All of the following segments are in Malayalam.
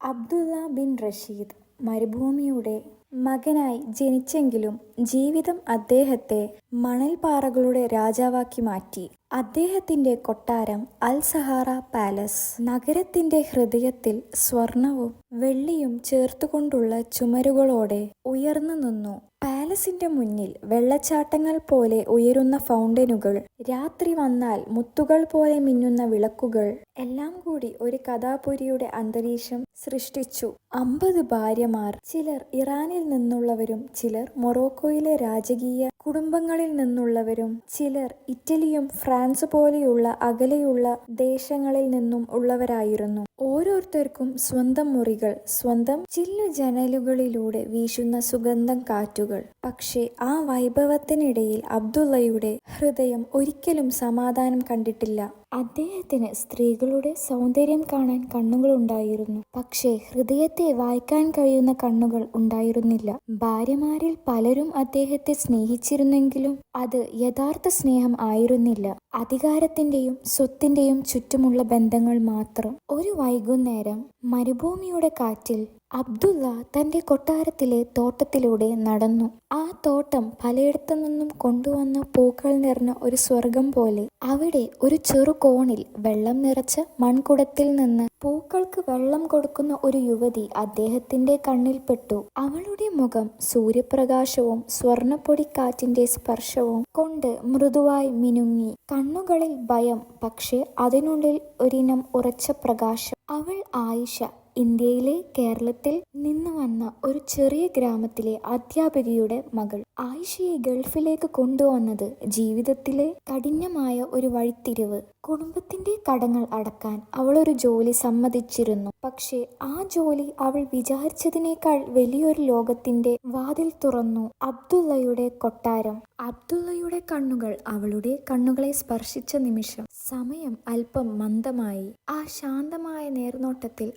അബ്ദുള്ള ബിൻ റഷീദ് മരുഭൂമിയുടെ മകനായി ജനിച്ചെങ്കിലും ജീവിതം അദ്ദേഹത്തെ മണൽപ്പാറകളുടെ രാജാവാക്കി മാറ്റി. അദ്ദേഹത്തിന്റെ കൊട്ടാരം അൽ സഹാറ പാലസ് നഗരത്തിന്റെ ഹൃദയത്തിൽ സ്വർണവും വെള്ളിയും ചേർത്തുകൊണ്ടുള്ള ചുമരുകളോടെ ഉയർന്നുനിന്നു. പാലസിന്റെ മുന്നിൽ വെള്ളച്ചാട്ടങ്ങൾ പോലെ ഉയരുന്ന ഫൗണ്ടനുകൾ, രാത്രി വന്നാൽ മുത്തുകൾ പോലെ മിന്നുന്ന വിളക്കുകൾ എല്ലാം കൂടി ഒരു കഥാപുരിയുടെ അന്തരീക്ഷം സൃഷ്ടിച്ചു. അമ്പത് ഭാര്യമാർ, ചിലർ ഇറാനിൽ നിന്നുള്ളവരും ചിലർ മൊറോക്കോയിലെ രാജകീയ കുടുംബങ്ങളിൽ നിന്നുള്ളവരും ചിലർ ഇറ്റലിയും ഫ്രാൻസ് പോലെയുള്ള അകലെയുള്ള ദേശങ്ങളിൽ നിന്നും ഉള്ളവരായിരുന്നു. ഓരോരുത്തർക്കും സ്വന്തം മുറികൾ, സ്വന്തം ചില്ലു ജനലുകളിലൂടെ വീശുന്ന സുഗന്ധം കാറ്റുകൾ. പക്ഷേ ആ വൈഭവത്തിനിടയിൽ അബ്ദുള്ളയുടെ ഹൃദയം ഒരിക്കലും സമാധാനം കണ്ടിട്ടില്ല. അദ്ദേഹത്തിന് സ്ത്രീകളുടെ സൗന്ദര്യം കാണാൻ കണ്ണുകൾ ഉണ്ടായിരുന്നു പക്ഷേ ഹൃദയത്തെ വായിക്കാൻ കഴിയുന്ന കണ്ണുകൾ ഉണ്ടായിരുന്നില്ല. ഭാര്യമാരിൽ പലരും അദ്ദേഹത്തെ സ്നേഹിച്ചിരുന്നെങ്കിലും അത് യഥാർത്ഥ സ്നേഹം ആയിരുന്നില്ല. അധികാരത്തിന്റെയും സ്വത്തിന്റെയും ചുറ്റുമുള്ള ബന്ധങ്ങൾ മാത്രം. ഒരു വൈകുന്നേരം മരുഭൂമിയുടെ കാറ്റിൽ അബ്ദുള്ള തന്റെ കൊട്ടാരത്തിലെ തോട്ടത്തിലൂടെ നടന്നു. ആ തോട്ടം പലയിടത്തു നിന്നും കൊണ്ടുവന്ന പൂക്കൾ നിറഞ്ഞ ഒരു സ്വർഗം പോലെ. അവിടെ ഒരു ചെറുകോണിൽ വെള്ളം നിറച്ച് മൺകുടത്തിൽ നിന്ന് പൂക്കൾക്ക് വെള്ളം കൊടുക്കുന്ന ഒരു യുവതി അദ്ദേഹത്തിന്റെ കണ്ണിൽപ്പെട്ടു. അവളുടെ മുഖം സൂര്യപ്രകാശവും സ്വർണപ്പൊടിക്കാറ്റിന്റെ സ്പർശവും കൊണ്ട് മൃദുവായി മിനുങ്ങി. കണ്ണുകളിൽ ഭയം, പക്ഷേ അതിനുള്ളിൽ ഒരിനം ഉറച്ച പ്രകാശം. അവൾ ആയിഷ. ഇന്ത്യയിലെ കേരളത്തിൽ നിന്ന് വന്ന ഒരു ചെറിയ ഗ്രാമത്തിലെ അധ്യാപികയുടെ മകൾ. ആയിഷയെ ഗൾഫിലേക്ക് കൊണ്ടുവന്നത് ജീവിതത്തിലെ കഠിനമായ ഒരു വഴിത്തിരിവ്. കുടുംബത്തിന്റെ കടങ്ങൾ അടക്കാൻ അവൾ ഒരു ജോലി സമ്മതിച്ചിരുന്നു. പക്ഷേ ആ ജോലി അവൾ വിചാരിച്ചതിനേക്കാൾ വലിയൊരു ലോകത്തിന്റെ വാതിൽ തുറന്നു. അബ്ദുള്ളയുടെ കൊട്ടാരം. അബ്ദുള്ളയുടെ കണ്ണുകൾ അവളുടെ കണ്ണുകളെ സ്പർശിച്ച നിമിഷം സമയം അല്പം മന്ദമായി. ആ ശാന്തമായ നേർനോട്ടത്തിൽ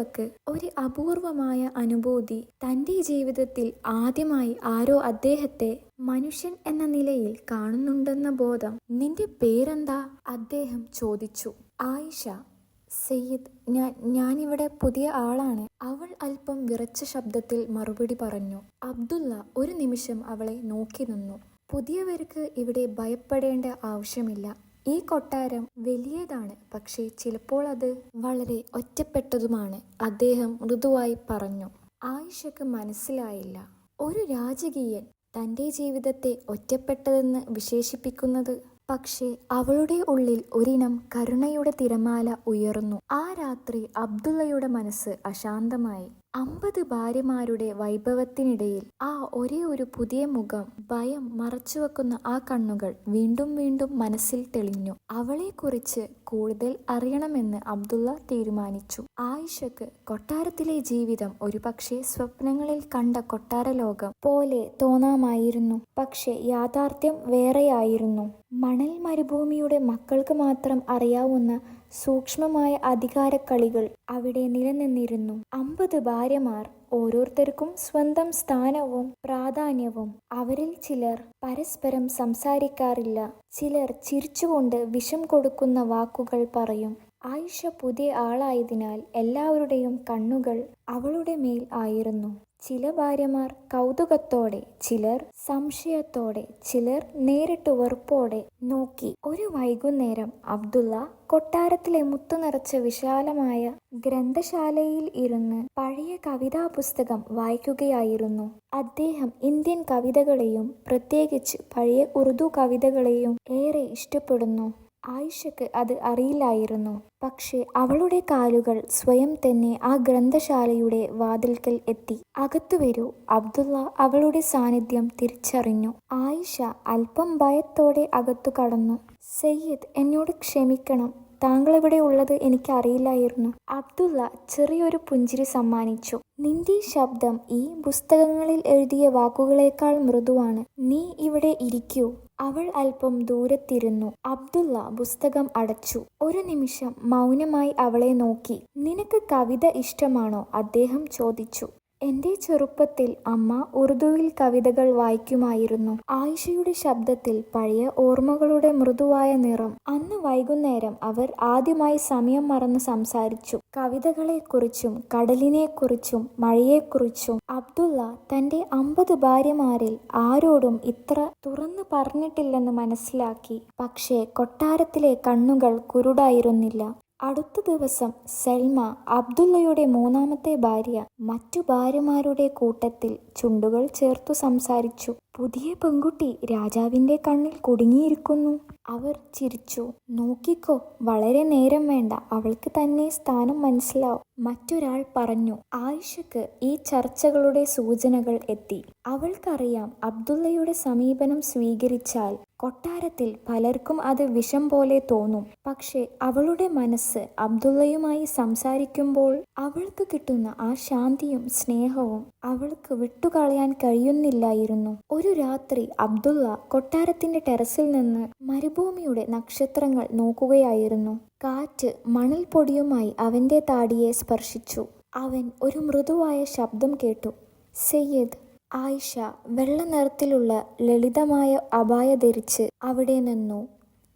അബ്ദുള്ളക്ക് ഒരു അപൂർവമായ അനുഭൂതി. തന്റെ ജീവിതത്തിൽ ആദ്യമായി ആരോ അദ്ദേഹത്തെ മനുഷ്യൻ എന്ന നിലയിൽ കാണുന്നുണ്ടെന്ന ബോധം. "നിന്റെ പേരെന്താ? " അദ്ദേഹം ചോദിച്ചു. "ആയിഷ. " "സയ്യിദ്. ഞാൻ ഞാനിവിടെ പുതിയ ആളാണ്. " അവൾ അല്പം വിറച്ച ശബ്ദത്തിൽ മറുപടി പറഞ്ഞു. അബ്ദുള്ള ഒരു നിമിഷം അവളെ നോക്കി നിന്നു "പുതിയവർക്ക് ഇവിടെ ഭയപ്പെടേണ്ട ആവശ്യമില്ല. ഈ കൊട്ടാരം വലിയതാണ് പക്ഷേ ചിലപ്പോൾ അത് വളരെ ഒറ്റപ്പെട്ടതുമാണ്. " അദ്ദേഹം മൃദുവായി പറഞ്ഞു. ആയിഷക്ക് മനസ്സിലായില്ല. ഒരു രാജകീയൻ തന്റെ ജീവിതത്തെ ഒറ്റപ്പെട്ടതെന്ന് വിശേഷിപ്പിക്കുന്നത്. പക്ഷേ അവളുടെ ഉള്ളിൽ ഒരിനം കരുണയുടെ തിരമാല ഉയർന്നു. ആ രാത്രി അബ്ദുള്ളയുടെ മനസ്സ് അശാന്തമായി. അമ്പത് ഭാര്യമാരുടെ വൈഭവത്തിനിടയിൽ ആ ഒരേ ഒരു പുതിയ മുഖം. ഭയം മറച്ചുവെക്കുന്ന ആ കണ്ണുകൾ വീണ്ടും വീണ്ടും മനസ്സിൽ തെളിഞ്ഞു. അവളെക്കുറിച്ച് കൂടുതൽ അറിയണമെന്ന് അബ്ദുള്ള തീരുമാനിച്ചു. ആയിഷക്ക് കൊട്ടാരത്തിലെ ജീവിതം ഒരുപക്ഷേ സ്വപ്നങ്ങളിൽ കണ്ട കൊട്ടാര ലോകം പോലെ തോന്നാമായിരുന്നു. പക്ഷെ യാഥാർത്ഥ്യം വേറെയായിരുന്നു. മണൽ മരുഭൂമിയുടെ മക്കൾക്ക് മാത്രം അറിയാവുന്ന സൂക്ഷ്മമായ അധികാരക്കളികൾ അവിടെ നിലനിന്നിരുന്നു. അമ്പത് ഭാര്യമാർ. ഓരോരുത്തർക്കും സ്വന്തം സ്ഥാനവും പ്രാധാന്യവും. അവരിൽ ചിലർ പരസ്പരം സംസാരിക്കാറില്ല. ചിലർ ചിരിച്ചുകൊണ്ട് വിഷം കൊടുക്കുന്ന വാക്കുകൾ പറയും. ആയിഷ പുതിയ ആളായതിനാൽ എല്ലാവരുടെയും കണ്ണുകൾ അവളുടെ മേൽ ആയിരുന്നു. ചില ഭാര്യമാർ കൗതുകത്തോടെ, ചിലർ സംശയത്തോടെ, ചിലർ നേരിട്ട് വെറുപ്പോടെ നോക്കി. ഒരു വൈകുന്നേരം അബ്ദുള്ള കൊട്ടാരത്തിലെ മുത്തു നിറച്ച വിശാലമായ ഗ്രന്ഥശാലയിൽ ഇരുന്ന് പഴയ കവിതാ പുസ്തകം വായിക്കുകയായിരുന്നു. അദ്ദേഹം ഇന്ത്യൻ കവിതകളെയും പ്രത്യേകിച്ച് പഴയ ഉറുദു കവിതകളെയും ഏറെ ഇഷ്ടപ്പെടുന്നു. ആയിഷക്ക് അത് അറിയില്ലായിരുന്നു. പക്ഷേ അവളുടെ കാലുകൾ സ്വയം തന്നെ ആ ഗ്രന്ഥശാലയുടെ വാതിൽക്കൽ എത്തി. അകത്തു വരൂ. " അബ്ദുള്ള അവളുടെ സാന്നിധ്യം തിരിച്ചറിഞ്ഞു. ആയിഷ അല്പം ഭയത്തോടെ അകത്തു കടന്നു. "സയ്യിദ്. എന്നോട് ക്ഷമിക്കണം. താങ്കൾ ഇവിടെ ഉള്ളത് എനിക്ക് അറിയില്ലായിരുന്നു. " അബ്ദുള്ള ചെറിയൊരു പുഞ്ചിരി സമ്മാനിച്ചു. "നിന്റെ ശബ്ദം ഈ പുസ്തകങ്ങളിൽ എഴുതിയ വാക്കുകളേക്കാൾ മൃദുവാണ്. നീ ഇവിടെ ഇരിക്കൂ. " അവൾ അല്പം ദൂരത്തിരുന്നു. അബ്ദുള്ള പുസ്തകം അടച്ചു. ഒരു നിമിഷം മൗനമായി അവളെ നോക്കി. "നിനക്ക് കവിത ഇഷ്ടമാണോ? " അദ്ദേഹം ചോദിച്ചു. എന്റെ ചെറുപ്പത്തിൽ അമ്മ ഉറുദുവിൽ കവിതകൾ വായിക്കുമായിരുന്നു. ആയിഷയുടെ ശബ്ദത്തിൽ പഴയ ഓർമ്മകളുടെ മൃദുവായ നിറം. അന്ന് വൈകുന്നേരം അവർ ആദ്യമായി സമയം മറന്ന് സംസാരിച്ചു. കവിതകളെക്കുറിച്ചും കടലിനെക്കുറിച്ചും മഴയെക്കുറിച്ചും അബ്ദുള്ള തന്റെ അമ്പത് ഭാര്യമാരിൽ ആരോടും ഇത്ര തുറന്നു പറഞ്ഞിട്ടില്ലെന്ന് മനസ്സിലാക്കി. പക്ഷേ കൊട്ടാരത്തിലെ കണ്ണുകൾ കുരുടായിരുന്നില്ല. അടുത്ത ദിവസം സെൽമ അബ്ദുള്ളയുടെ മൂന്നാമത്തെ ഭാര്യ മറ്റു ഭാര്യമാരുടെ കൂട്ടത്തിൽ ചുണ്ടുകൾ ചേർത്തു സംസാരിച്ചു. പുതിയ പെൺകുട്ടി രാജാവിന്റെ കണ്ണിൽ കുടുങ്ങിയിരിക്കുന്നു. അവർ ചിരിച്ചു. നോക്കിക്കോ വളരെ നേരം വേണ്ട. അവൾക്ക് തന്നെ സ്ഥാനം മനസ്സിലാവും മറ്റൊരാൾ പറഞ്ഞു. ആയിഷക്ക് ഈ ചർച്ചകളുടെ സൂചനകൾ എത്തി. അവൾക്കറിയാം അബ്ദുള്ളയുടെ സമീപനം സ്വീകരിച്ചാൽ കൊട്ടാരത്തിൽ പലർക്കും അത് വിഷം പോലെ തോന്നും. പക്ഷെ അവളുടെ മനസ്സ് അബ്ദുള്ളയുമായി സംസാരിക്കുമ്പോൾ അവൾക്ക് കിട്ടുന്ന ആ ശാന്തിയും സ്നേഹവും അവൾക്ക് വിട്ടുകളയാൻ കഴിയുന്നില്ലായിരുന്നു. ഒരു രാത്രി അബ്ദുള്ള കൊട്ടാരത്തിന്റെ ടെറസിൽ നിന്ന് മരുഭൂമിയുടെ നക്ഷത്രങ്ങൾ നോക്കുകയായിരുന്നു. കാറ്റ് മണൽ പൊടിയുമായി അവന്റെ താടിയെ സ്പർശിച്ചു. അവൻ ഒരു മൃദുവായ ശബ്ദം കേട്ടു. സയ്യദ് ആയിഷ വെള്ള നിറത്തിലുള്ള ലളിതമായ അപായ ധരിച്ച് അവിടെ നിന്നു.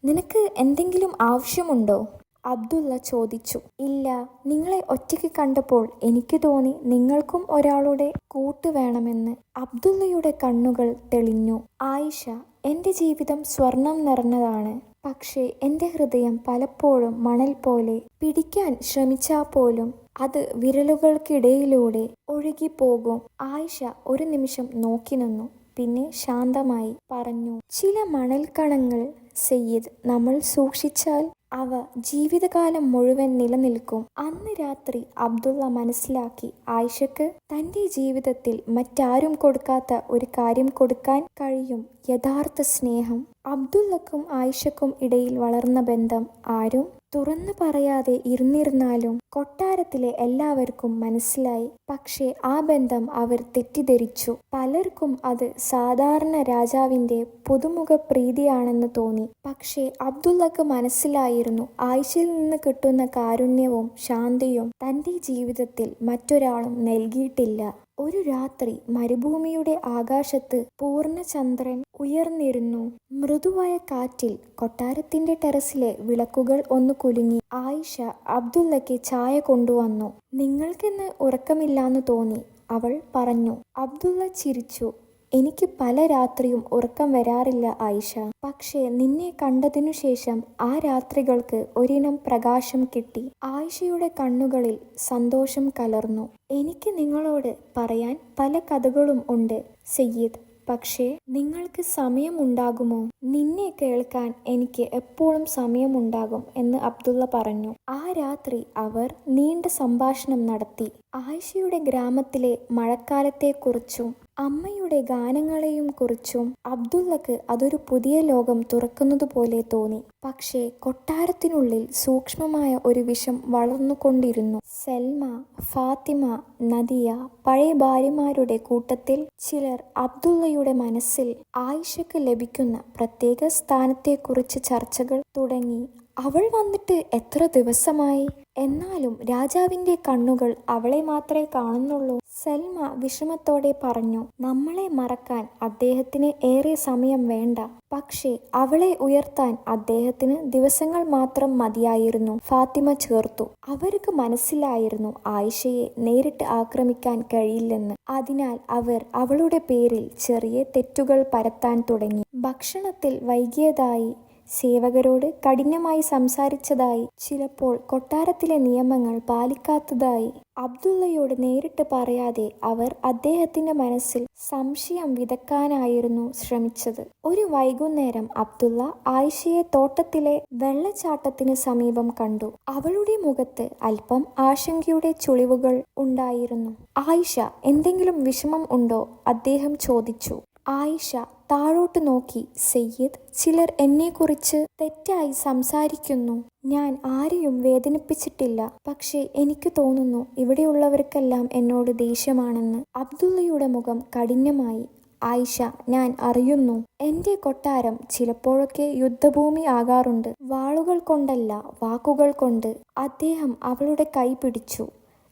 നിനക്ക് എന്തെങ്കിലും ആവശ്യമുണ്ടോ? അബ്ദുള്ള ചോദിച്ചു. ഇല്ല നിങ്ങളെ ഒറ്റയ്ക്ക് കണ്ടപ്പോൾ എനിക്ക് തോന്നി നിങ്ങൾക്കും ഒരാളുടെ കൂട്ട് വേണമെന്ന്. അബ്ദുള്ളയുടെ കണ്ണുകൾ തെളിഞ്ഞു. ആയിഷ എന്റെ ജീവിതം സ്വർണം നിറഞ്ഞതാണ്. പക്ഷേ എന്റെ ഹൃദയം പലപ്പോഴും മണൽ പോലെ പിടിക്കാൻ ശ്രമിച്ചാൽ പോലും അത് വിരലുകൾക്കിടയിലൂടെ ഒഴുകിപ്പോകും. ആയിഷ ഒരു നിമിഷം നോക്കി നിന്നു. പിന്നെ ശാന്തമായി പറഞ്ഞു ചില മണൽക്കണങ്ങൾ സയ്യിദ് നമ്മൾ സൂക്ഷിച്ചാൽ അവ ജീവിതകാലം മുഴുവൻ നിലനിൽക്കും. അന്ന് രാത്രി അബ്ദുള്ള മനസ്സിലാക്കി ആയിഷക്ക് തന്റെ ജീവിതത്തിൽ മറ്റാരും കൊടുക്കാത്ത ഒരു കാര്യം കൊടുക്കാൻ കഴിയും യഥാർത്ഥ സ്നേഹം. അബ്ദുള്ളക്കും ആയിഷക്കും ഇടയിൽ വളർന്ന ബന്ധം ആരും തുറന്നു പറയാതെ ഇരുന്നിരുന്നാലും കൊട്ടാരത്തിലെ എല്ലാവർക്കും മനസ്സിലായി. പക്ഷേ ആ ബന്ധം അവർ തെറ്റിദ്ധരിച്ചു. പലർക്കും അത് സാധാരണ രാജാവിന്റെ പുതുമുഖ പ്രീതിയാണെന്ന് തോന്നി. പക്ഷേ അബ്ദുള്ളക്ക് മനസ്സിലായിരുന്നു. ആയിഷയിൽ നിന്ന് കിട്ടുന്ന കാരുണ്യവും ശാന്തിയും തന്റെ ജീവിതത്തിൽ മറ്റൊരാളും നൽകിയിട്ടില്ല. ഒരു രാത്രി മരുഭൂമിയുടെ ആകാശത്ത് പൂർണചന്ദ്രൻ ഉയർന്നിരുന്നു. മൃദുവായ കാറ്റിൽ കൊട്ടാരത്തിന്റെ ടെറസിലെ വിളക്കുകൾ ഒന്ന് കുലുങ്ങി. ആയിഷ അബ്ദുള്ളയ്ക്ക് ചായ കൊണ്ടുവന്നു. നിങ്ങൾക്കിന്ന് ഉറക്കമില്ലാന്ന് തോന്നി അവൾ പറഞ്ഞു. അബ്ദുള്ള ചിരിച്ചു. എനിക്ക് പല രാത്രിയും ഉറക്കം വരാറില്ല ആയിഷ. പക്ഷേ നിന്നെ കണ്ടതിനു ശേഷം ആ രാത്രികൾക്ക് ഒരിനം പ്രകാശം കിട്ടി. ആയിഷയുടെ കണ്ണുകളിൽ സന്തോഷം കലർന്നു. എനിക്ക് നിങ്ങളോട് പറയാൻ പല കഥകളും ഉണ്ട് സയ്യിദ് പക്ഷേ നിങ്ങൾക്ക് സമയമുണ്ടാകുമോ? നിന്നെ കേൾക്കാൻ എനിക്ക് എപ്പോഴും സമയമുണ്ടാകും എന്ന് അബ്ദുള്ള പറഞ്ഞു. ആ രാത്രി അവർ നീണ്ട സംഭാഷണം നടത്തി. ആയിഷയുടെ ഗ്രാമത്തിലെ മഴക്കാലത്തെക്കുറിച്ചും അമ്മയുടെ ഗാനങ്ങളെയും കുറിച്ചും അബ്ദുള്ളക്ക് അതൊരു പുതിയ ലോകം തുറക്കുന്നതുപോലെ തോന്നി. പക്ഷേ കൊട്ടാരത്തിനുള്ളിൽ സൂക്ഷ്മമായ ഒരു വിഷം വളർന്നുകൊണ്ടിരുന്നു സെൽമ ഫാത്തിമ നദിയ പഴയ ഭാര്യമാരുടെ കൂട്ടത്തിൽ ചിലർ അബ്ദുള്ളയുടെ മനസ്സിൽ ആയിഷക്ക് ലഭിക്കുന്ന പ്രത്യേക സ്ഥാനത്തെക്കുറിച്ച് ചർച്ചകൾ തുടങ്ങി. അവൾ വന്നിട്ട് എത്ര ദിവസമായി? എന്നാലും രാജാവിന്റെ കണ്ണുകൾ അവളെ മാത്രമേ കാണുന്നുള്ളൂ. സെൽമ വിഷമത്തോടെ പറഞ്ഞു നമ്മളെ മറക്കാൻ അദ്ദേഹത്തിന് ഏറെ സമയം വേണ്ട. പക്ഷേ അവളെ ഉയർത്താൻ അദ്ദേഹത്തിന് ദിവസങ്ങൾ മാത്രം മതിയായിരുന്നു. ഫാത്തിമ ചേർത്തു. അവർക്ക് മനസ്സിലായിരുന്നു ആയിഷയെ നേരിട്ട് ആക്രമിക്കാൻ കഴിയില്ലെന്ന്. അതിനാൽ അവർ അവളുടെ പേരിൽ ചെറിയ തെറ്റുകൾ പരത്താൻ തുടങ്ങി. ഭക്ഷണത്തിൽ വൈകിയതായി സേവകരോട് കഠിനമായി സംസാരിച്ചതായി ചിലപ്പോൾ കൊട്ടാരത്തിലെ നിയമങ്ങൾ പാലിക്കാത്തതായി. അബ്ദുള്ളയോട് നേരിട്ട് പറയാതെ അവർ അദ്ദേഹത്തിന്റെ മനസ്സിൽ സംശയം വിതക്കാനായിരുന്നു ശ്രമിച്ചത്. ഒരു വൈകുന്നേരം അബ്ദുള്ള ആയിഷയെ തോട്ടത്തിലെ വെള്ളച്ചാട്ടത്തിന് സമീപം കണ്ടു. അവളുടെ മുഖത്ത് അല്പം ആശങ്കയുടെ ചുളിവുകൾ ഉണ്ടായിരുന്നു. ആയിഷ എന്തെങ്കിലും വിഷമം ഉണ്ടോ? അദ്ദേഹം ചോദിച്ചു. ആയിഷ താഴോട്ട് നോക്കി സയ്യിദ് ചിലർ എന്നെക്കുറിച്ച് തെറ്റായി സംസാരിക്കുന്നു. ഞാൻ ആരെയും വേദനിപ്പിച്ചിട്ടില്ല. പക്ഷേ എനിക്ക് തോന്നുന്നു ഇവിടെയുള്ളവർക്കെല്ലാം എന്നോട് ദേഷ്യമാണെന്ന്. അബ്ദുള്ളയുടെ മുഖം കഠിനമായി. ആയിഷ ഞാൻ അറിയുന്നു. എന്റെ കൊട്ടാരം ചിലപ്പോഴൊക്കെ യുദ്ധഭൂമി ആകാറുണ്ട്. വാളുകൾ കൊണ്ടല്ല വാക്കുകൾ കൊണ്ട്. അദ്ദേഹം അവളുടെ കൈ പിടിച്ചു.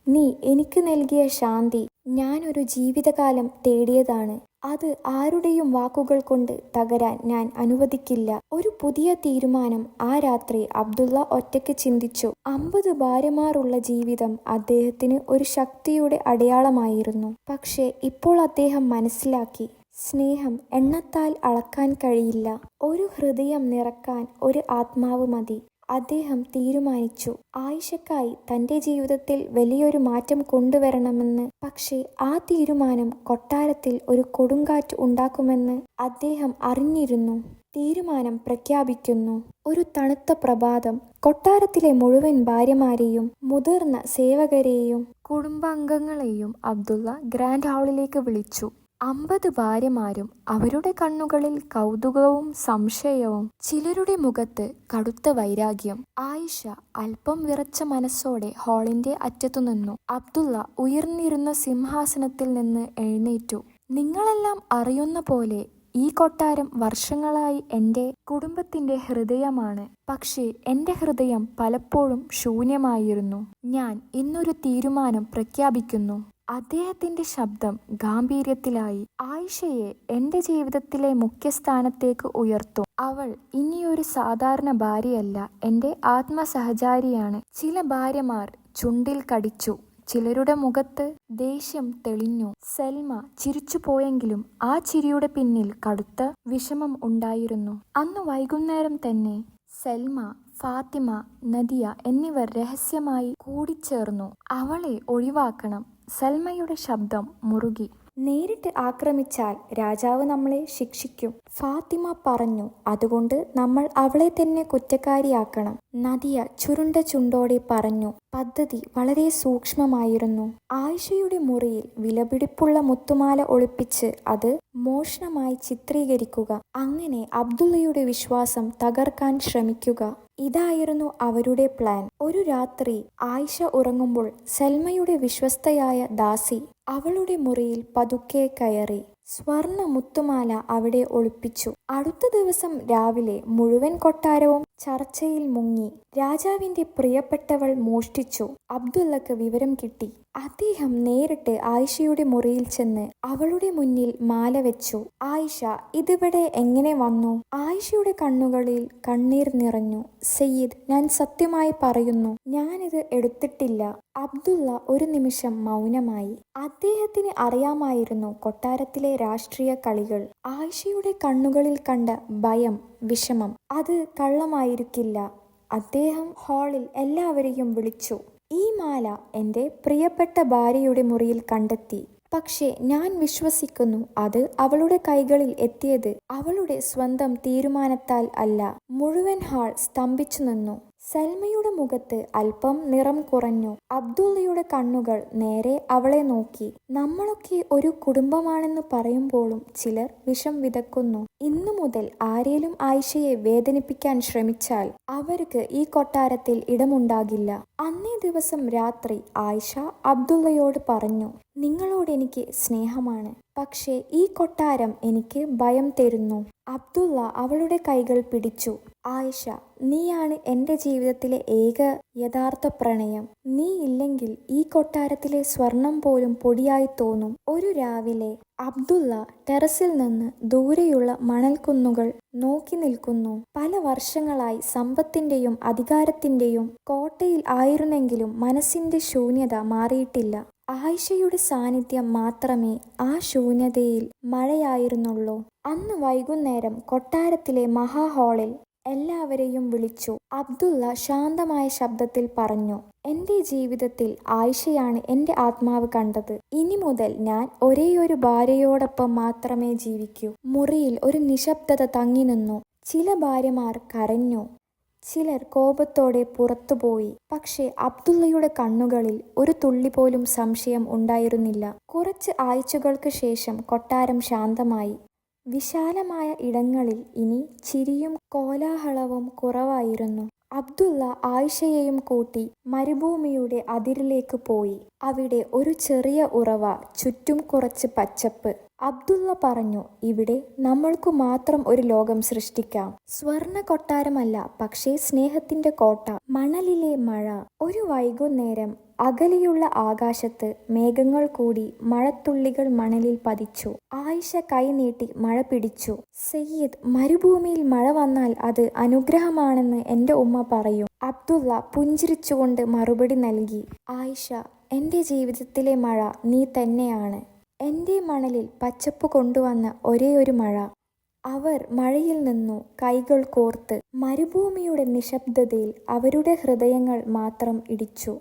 നീ എനിക്ക് നൽകിയ ശാന്തി. ഞാനൊരു ജീവിതകാലം തേടിയതാണ്. അത് ആരുടെയും വാക്കുകൾ കൊണ്ട് തകരാൻ ഞാൻ അനുവദിക്കില്ല. ഒരു പുതിയ തീരുമാനം ആ രാത്രി അബ്ദുള്ള ഒറ്റയ്ക്ക് ചിന്തിച്ചു. അമ്പത് ഭാര്യമാരുള്ള ജീവിതം അദ്ദേഹത്തിന് ഒരു ശക്തിയുടെ അടയാളമായിരുന്നു. പക്ഷേ ഇപ്പോൾ അദ്ദേഹം മനസ്സിലാക്കി സ്നേഹം എണ്ണത്താൽ അളക്കാൻ കഴിയില്ല. ഒരു ഹൃദയം നിറക്കാൻ ഒരു ആത്മാവ് മതി. അദ്ദേഹം തീരുമാനിച്ചു. ആയിഷക്കായി തന്റെ ജീവിതത്തിൽ വലിയൊരു മാറ്റം കൊണ്ടുവരണമെന്ന്. പക്ഷേ ആ തീരുമാനം കൊട്ടാരത്തിൽ ഒരു കൊടുങ്കാറ്റ് ഉണ്ടാക്കുമെന്ന് അദ്ദേഹം അറിഞ്ഞിരുന്നു. തീരുമാനം പ്രഖ്യാപിക്കുന്നു. ഒരു തണുത്ത പ്രഭാതം. കൊട്ടാരത്തിലെ മുഴുവൻ ഭാര്യമാരെയും മുതിർന്ന സേവകരെയും കുടുംബാംഗങ്ങളെയും അബ്ദുള്ള ഗ്രാൻഡ് ഹാളിലേക്ക് വിളിച്ചു. അമ്പത് ഭാര്യമാരും അവരുടെ കണ്ണുകളിൽ കൗതുകവും സംശയവും. ചിലരുടെ മുഖത്ത് കടുത്ത വൈരാഗ്യം. ആയിഷ അല്പം വിറച്ച മനസ്സോടെ ഹാളിന്റെ അറ്റത്തു നിന്നു. അബ്ദുള്ള ഉയർന്നിരുന്ന സിംഹാസനത്തിൽ നിന്ന് എഴുന്നേറ്റു. നിങ്ങളെല്ലാം അറിയുന്ന പോലെ ഈ കൊട്ടാരം വർഷങ്ങളായി എന്റെ കുടുംബത്തിന്റെ ഹൃദയമാണ്. പക്ഷേ എന്റെ ഹൃദയം പലപ്പോഴും ശൂന്യമായിരുന്നു. ഞാൻ ഇന്നൊരു തീരുമാനം പ്രഖ്യാപിക്കുന്നു. അദ്ദേഹത്തിന്റെ ശബ്ദം ഗാംഭീര്യത്തിലായി. ആയിഷയെ എന്റെ ജീവിതത്തിലെ മുഖ്യസ്ഥാനത്തേക്ക് ഉയർത്തും. അവൾ ഇനിയൊരു സാധാരണ ഭാര്യയല്ല എന്റെ ആത്മസഹചാരിയാണ്. ചില ഭാര്യമാർ ചുണ്ടിൽ കടിച്ചു ചിലരുടെ മുഖത്ത് ദേഷ്യം തെളിഞ്ഞു. സെൽമ ചിരിച്ചു പോയെങ്കിലും ആ ചിരിയുടെ പിന്നിൽ കടുത്ത വിഷമം ഉണ്ടായിരുന്നു. അന്ന് വൈകുന്നേരം തന്നെ സെൽമ ഫാത്തിമ നദിയ എന്നിവർ രഹസ്യമായി കൂടിച്ചേർന്നു. അവളെ ഒഴിവാക്കണം. സൽമയുടെ ശബ്ദം മുറുകി. നേരിട്ട് ആക്രമിച്ചാൽ രാജാവ് നമ്മളെ ശിക്ഷിക്കും. ഫാത്തിമ പറഞ്ഞു അതുകൊണ്ട് നമ്മൾ അവളെ തന്നെ കുറ്റക്കാരിയാക്കണം. നദിയ ചുരുണ്ട ചുണ്ടോടെ പറഞ്ഞു പദ്ധതി വളരെ സൂക്ഷ്മമായിരുന്നു. ആയിഷയുടെ മുറിയിൽ വിലപിടിപ്പുള്ള മുത്തുമാല ഒളിപ്പിച്ച് അത് മോഷണമായി ചിത്രീകരിക്കുക. അങ്ങനെ അബ്ദുള്ളയുടെ വിശ്വാസം തകർക്കാൻ ശ്രമിക്കുക. ഇതായിരുന്നു അവരുടെ പ്ലാൻ. ഒരു രാത്രി ആയിഷ ഉറങ്ങുമ്പോൾ സൽമയുടെ വിശ്വസ്തയായ ദാസി അവളുടെ മുറിയിൽ പതുക്കെ കയറി സ്വർണ മുത്തുമാല അവിടെ ഒളിപ്പിച്ചു. അടുത്ത ദിവസം രാവിലെ മുഴുവൻ കൊട്ടാരവും ചർച്ചയിൽ മുങ്ങി രാജാവിന്റെ പ്രിയപ്പെട്ടവൾ മോഷ്ടിച്ചു. അബ്ദുള്ളക്ക് വിവരം കിട്ടി. അദ്ദേഹം നേരിട്ട് ആയിഷയുടെ മുറിയിൽ ചെന്ന് അവളുടെ മുന്നിൽ മാല വെച്ചു. ആയിഷ ഇതിവിടെ എങ്ങനെ വന്നു? ആയിഷയുടെ കണ്ണുകളിൽ കണ്ണീർ നിറഞ്ഞു. സയ്യിദ് ഞാൻ സത്യമായി പറയുന്നു ഞാനിത് എടുത്തിട്ടില്ല. അബ്ദുള്ള ഒരു നിമിഷം മൗനമായി. അദ്ദേഹത്തിന് അറിയാമായിരുന്നു കൊട്ടാരത്തിലെ രാഷ്ട്രീയ കളികൾ. ആയിഷയുടെ കണ്ണുകളിൽ കണ്ട ഭയം വിഷമം അത് കള്ളമായിരിക്കില്ല. അദ്ദേഹം ഹാളിൽ എല്ലാവരെയും വിളിച്ചു. ഈ മാല എന്റെ പ്രിയപ്പെട്ട ഭാര്യയുടെ മുറിയിൽ കണ്ടെത്തി. പക്ഷേ ഞാൻ വിശ്വസിക്കുന്നു അത് അവളുടെ കൈകളിൽ എത്തിയത് അവളുടെ സ്വന്തം തീരുമാനത്താൽ അല്ല. മുഴുവൻ ഹാൾ സ്തംഭിച്ചു നിന്നു. സൽമയുടെ മുഖത്ത് അല്പം നിറം കുറഞ്ഞു. അബ്ദുള്ളയുടെ കണ്ണുകൾ നേരെ അവളെ നോക്കി. നമ്മളൊക്കെ ഒരു കുടുംബമാണെന്ന് പറയുമ്പോഴും ചിലർ വിഷം വിതക്കുന്നു. ഇന്നു മുതൽ ആരേലും ആയിഷയെ വേദനിപ്പിക്കാൻ ശ്രമിച്ചാൽ അവർക്ക് ഈ കൊട്ടാരത്തിൽ ഇടമുണ്ടാകില്ല. അന്നേ ദിവസം രാത്രി ആയിഷ അബ്ദുള്ളയോട് പറഞ്ഞു നിങ്ങളോട് എനിക്ക് സ്നേഹമാണ്. പക്ഷേ ഈ കൊട്ടാരം എനിക്ക് ഭയം തരുന്നു. അബ്ദുള്ള അവളുടെ കൈകൾ പിടിച്ചു. ആയിഷ നീയാണ് എന്റെ ജീവിതത്തിലെ ഏക യഥാർത്ഥ പ്രണയം. നീ ഇല്ലെങ്കിൽ ഈ കൊട്ടാരത്തിലെ സ്വർണം പോലും പൊടിയായി തോന്നും. ഒരു രാവിലെ അബ്ദുള്ള ടെറസിൽ നിന്ന് ദൂരെയുള്ള മണൽക്കുന്നുകൾ നോക്കി നിൽക്കുന്നു. പല വർഷങ്ങളായി സമ്പത്തിന്റെയും അധികാരത്തിന്റെയും കോട്ടയിൽ ആയിരുന്നെങ്കിലും മനസ്സിന്റെ ശൂന്യത മാറിയിട്ടില്ല. ആയിഷയുടെ സാന്നിധ്യം മാത്രമേ ആ ശൂന്യതയിൽ മഴയായിരുന്നുള്ളൂ. അന്ന് വൈകുന്നേരം കൊട്ടാരത്തിലെ മഹാഹാളിൽ എല്ലാവരെയും വിളിച്ചു. അബ്ദുള്ള ശാന്തമായ ശബ്ദത്തിൽ പറഞ്ഞു എന്റെ ജീവിതത്തിൽ ആയിഷയാണ് എന്റെ ആത്മാവ് കണ്ടത്. ഇനി മുതൽ ഞാൻ ഒരേയൊരു ഭാര്യയോടൊപ്പം മാത്രമേ ജീവിക്കൂ. മുറിയിൽ ഒരു നിശബ്ദത തങ്ങി നിന്നു. ചില ഭാര്യമാർ കരഞ്ഞു. ചിലർ കോപത്തോടെ പുറത്തുപോയി പക്ഷേ അബ്ദുള്ളയുടെ കണ്ണുകളിൽ ഒരു തുള്ളി പോലും സംശയം ഉണ്ടായിരുന്നില്ല. കുറച്ച് ആഴ്ചകൾക്ക് ശേഷം കൊട്ടാരം ശാന്തമായി. വിശാലമായ ഇടങ്ങളിൽ ഇനി ചിരിയും കോലാഹലവും കുറവായിരുന്നു. അബ്ദുള്ള ആയിഷയെയും കൂട്ടി മരുഭൂമിയുടെ അതിരിലേക്ക് പോയി. അവിടെ ഒരു ചെറിയ ഉറവ ചുറ്റും കുറച്ച് പച്ചപ്പ്. അബ്ദുള്ള പറഞ്ഞു ഇവിടെ നമ്മൾക്കു മാത്രം ഒരു ലോകം സൃഷ്ടിക്കാം. സ്വർണ കൊട്ടാരമല്ല പക്ഷേ സ്നേഹത്തിന്റെ കോട്ട മണലിലെ മഴ ഒരു വൈകുന്നേരം അകലെയുള്ള ആകാശത്ത് മേഘങ്ങൾ കൂടി മഴത്തുള്ളികൾ മണലിൽ പതിച്ചു. ആയിഷ കൈനീട്ടി മഴ പിടിച്ചു. സയ്യിദ് മരുഭൂമിയിൽ മഴ വന്നാൽ അത് അനുഗ്രഹമാണെന്ന് എന്റെ ഉമ്മ പറയും. അബ്ദുള്ള പുഞ്ചിരിച്ചുകൊണ്ട് മറുപടി നൽകി. ആയിഷ എന്റെ ജീവിതത്തിലെ മഴ നീ തന്നെയാണ്. എന്റെ മണലിൽ പച്ചപ്പ് കൊണ്ടുവന്ന ഒരേ ഒരു മഴ. അവർ മഴയിൽ നിന്നു കൈകൾ കോർത്ത് മരുഭൂമിയുടെ നിശബ്ദതയിൽ അവരുടെ ഹൃദയങ്ങൾ മാത്രം ഇടിച്ചു.